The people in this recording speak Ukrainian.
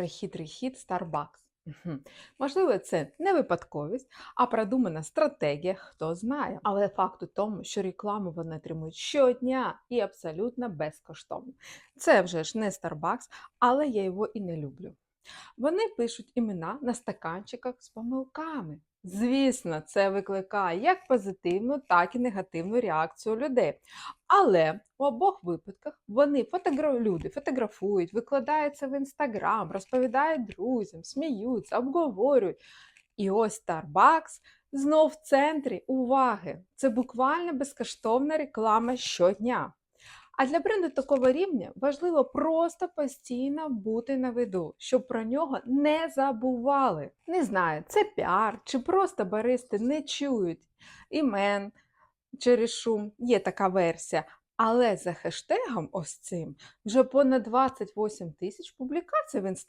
прихитрий хід Starbucks. Можливо, це не випадковість, а продумана стратегія, хто знає. Але факт у тому, що рекламу вони отримують щодня і абсолютно безкоштовно. Це вже ж не Starbucks, але я його і не люблю. Вони пишуть імена на стаканчиках з помилками. Звісно, це викликає як позитивну, так і негативну реакцію людей. Але у обох випадках вони фотогра... люди фотографують, викладаються в інстаграм, розповідають друзям, сміються, обговорюють. І ось Starbucks знов в центрі уваги. Це буквально безкоштовна реклама щодня. А для бренду такого рівня важливо просто постійно бути на виду, щоб про нього не забували. Не знаю, це піар чи просто баристи не чують імен через шум, є така версія. Але за хештегом ось цим вже понад 28 тисяч публікацій в інстаграмі.